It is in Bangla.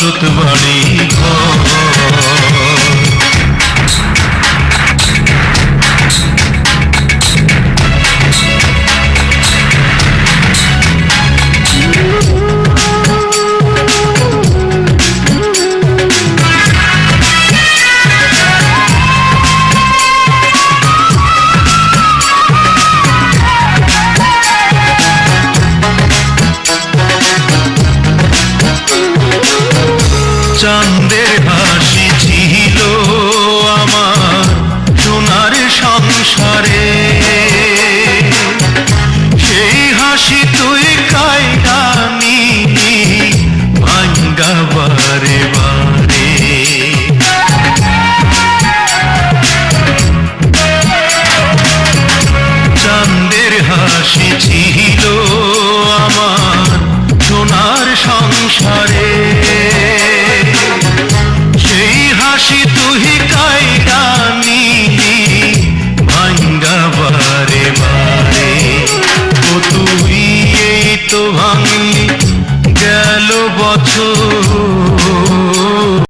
বসত বাড়ি ঘর। আনন্দের হাসি ছিল আমার সোনার সংসারে। সেই হাসি তুই কায়দা নিলি ভাঙ্গা বারে বারে। চান্দের হাসি ছিল আমার সোনার সংসারে। বছর